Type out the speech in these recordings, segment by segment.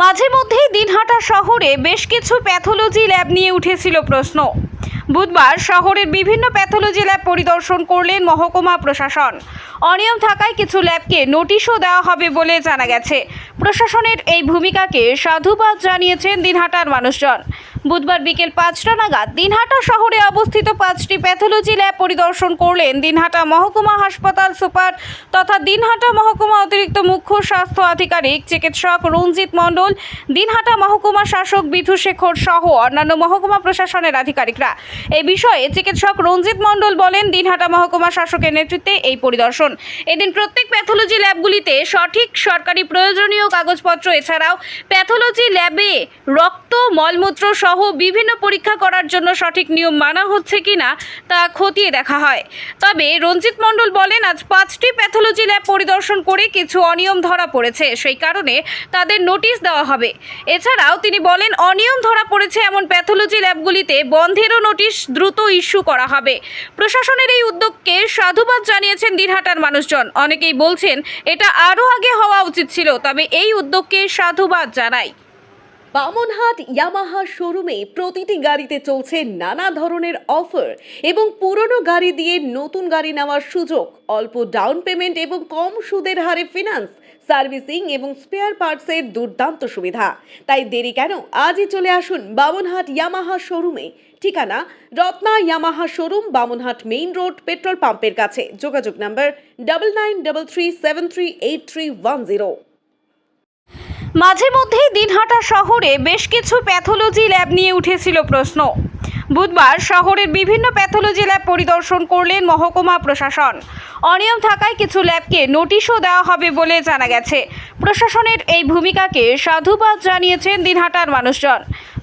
মাঝে মধ্যেই দিনহাটা শহরে বেশ কিছু প্যাথোলজি ল্যাব নিয়ে উঠেছিল প্রশ্ন। বুধবার শহরের বিভিন্ন প্যাথোলজি ল্যাব পরিদর্শন করলেন মহকুমা প্রশাসন। অনিয়ম থাকায় কিছু ল্যাবকে নোটিশও দেওয়া হবে বলে জানা গেছে। প্রশাসনের এই ভূমিকাকে সাধুবাদ জানিয়েছেন দিনহাটার মানুষজন। বুধবার বিকেল পাঁচটা নাগাদ দিনহাটা শহরে অবস্থিত পাঁচটি প্যাথোলজি ল্যাব পরিদর্শন করলেন দিনহাটা মহকুমা হাসপাতাল সুপার তথা দিনহাটা মহকুমা অতিরিক্ত মুখ্য স্বাস্থ্য আধিকারিক চিকিৎসক রঞ্জিত মণ্ডল, দিনহাটা মহকুমা শাসক বিধু শেখর সহ অন্যান্য মহকুমা প্রশাসনের আধিকারিকরা। এ বিষয়ে চিকিৎসক রঞ্জিত মণ্ডল বলেন, দিনহাটা মহকুমা শাসকের নেতৃত্বে এই পরিদর্শন। এদিন প্রত্যেক প্যাথোলজি ল্যাবগুলিতে সঠিক সরকারি প্রয়োজনীয় কাগজপত্র, এছাড়াও প্যাথোলজি ল্যাবে রক্ত, মলমূত্র সহ বিভিন্ন পরীক্ষা করার জন্য সঠিক নিয়ম মানা হচ্ছে কিনা তা খতিয়ে দেখা হয়। তবে রঞ্জিত মণ্ডল বলেন, আজ পাঁচটি প্যাথোলজি ল্যাব পরিদর্শন করে কিছু অনিয়ম ধরা পড়েছে, সেই কারণে তাদের নোটিশ দেওয়া হবে। এছাড়াও তিনি বলেন, অনিয়ম ধরা পড়েছে এমন প্যাথোলজি ল্যাবগুলিতে বন্ধেরও নোটিশ দ্রুত ইস্যু করা হবে। প্রশাসনের এই উদ্যোগকে সাধুবাদ জানিয়েছেন দিনহাটার মানুষজন। অনেকেই বলছেন, এটা আরও আগে হওয়া উচিত ছিল, তবে এই উদ্যোগকে সাধুবাদ জানাই বামনহাট ইয়ামাহা শোরুমে প্রতিটি গাড়িতে চলছে নানা ধরনের অফার এবং পুরনো গাড়ি দিয়ে নতুন গাড়ি নেওয়ার সুযোগ। অল্প ডাউন পেমেন্ট এবং কম সুদের হারে ফিনান্স, সার্ভিসিং এবং স্পেয়ার পার্টসের দুর্দান্ত সুবিধা। তাই দেরি কেন? আজই চলে আসুন বামনহাট ইয়ামাহা শোরুমে। ঠিকানা, Ratna Yamaha showroom, Bamanhat main road, petrol পাম্পের কাছে। যোগাযোগ number double nine double three seven three eight three one zero. মাঝে মধ্যেই দিনহাটা শহরে বেশ কিছু প্যাথোলজি ল্যাব নিয়ে উঠেছিল প্রশ্ন। বুধবার শহরের বিভিন্ন প্যাথোলজি ল্যাব পরিদর্শন করলেন মহকুমা প্রশাসন। অনিয়ম থাকায় কিছু ল্যাবকে নোটিশও দেওয়া হবে বলে জানা গেছে। প্রশাসনের এই ভূমিকাকে সাধুবাদ জানিয়েছেন দিনহাটার মানুষজন।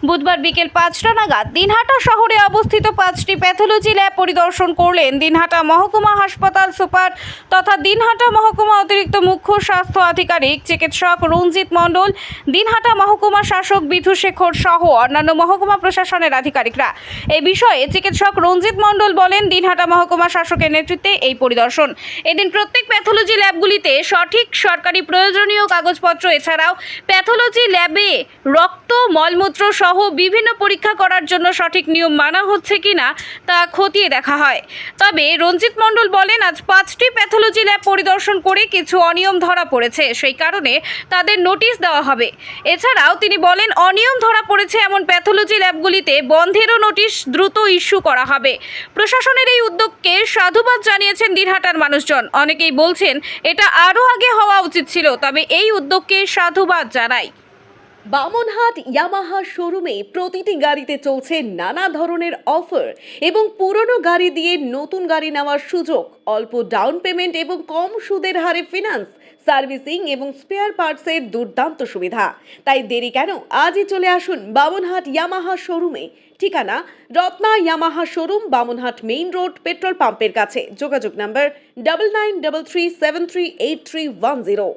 বুধবার বিকেল পাঁচটা নাগাদ দিনহাটা শহরে অবস্থিত পাঁচটি প্যাথোলজি ল্যাব পরিদর্শন করলেন দিনহাটা মহকুমা হাসপাতাল সুপার তথা দিনহাটা মহকুমা অতিরিক্ত মুখ্য স্বাস্থ্য আধিকারিক চিকিৎসক রঞ্জিত মণ্ডল, দিনহাটা মহকুমা শাসক বিধু শেখর সহ অন্যান্য মহকুমা প্রশাসনের আধিকারিকরা। এই বিষয়ে চিকিৎসক রঞ্জিত মণ্ডল বলেন, দিনহাটা মহকুমা শাসকের নেতৃত্বে এই পরিদর্শন। এদিন প্রত্যেক প্যাথোলজি ল্যাবগুলিতে সঠিক সরকারি প্রয়োজনীয় কাগজপত্র, এছাড়াও প্যাথোলজি ল্যাবে রক্ত, মলমূত্র সহ বিভিন্ন পরীক্ষা করার জন্য সঠিক নিয়ম মানা হচ্ছে কিনা তা খতিয়ে দেখা হয়। তবে রঞ্জিত মণ্ডল বলেন, আজ পাঁচটি প্যাথোলজি ল্যাব পরিদর্শন করে কিছু অনিয়ম ধরা পড়েছে, সেই কারণে তাদের নোটিশ দেওয়া হবে। এছাড়াও তিনি বলেন, অনিয়ম ধরা পড়েছে এমন প্যাথোলজি ল্যাবগুলিতে বন্ধেরও নোটিশ দ্রুত ইস্যু করা হবে। প্রশাসনের এই উদ্যোগকে সাধুবাদ জানিয়েছেন দিনহাটার মানুষজন। অনেকেই বলছেন, এটা আরও আগে হওয়া উচিত ছিল, তবে এই উদ্যোগকে সাধুবাদ জানাই। বামনহাট ইয়ামাহা শোরুমে প্রতিটি গাড়িতে চলছে নানা ধরনের অফার এবং পুরনো গাড়ি দিয়ে নতুন গাড়ি নেওয়ার সুযোগ। অল্প ডাউন পেমেন্ট এবং কম সুদের হারে ফিনান্স সার্ভিসিং এবং স্পেয়ার পার্টসের দুর্দান্ত সুবিধা। তাই দেরি কেন? আজই চলে আসুন বামনহাট ইয়ামাহা শোরুমে। ঠিকানা, Ratna Yamaha showroom, Bamanhat main road, petrol পাম্পের কাছে। যোগাযোগ number double nine double three seven three eight three one zero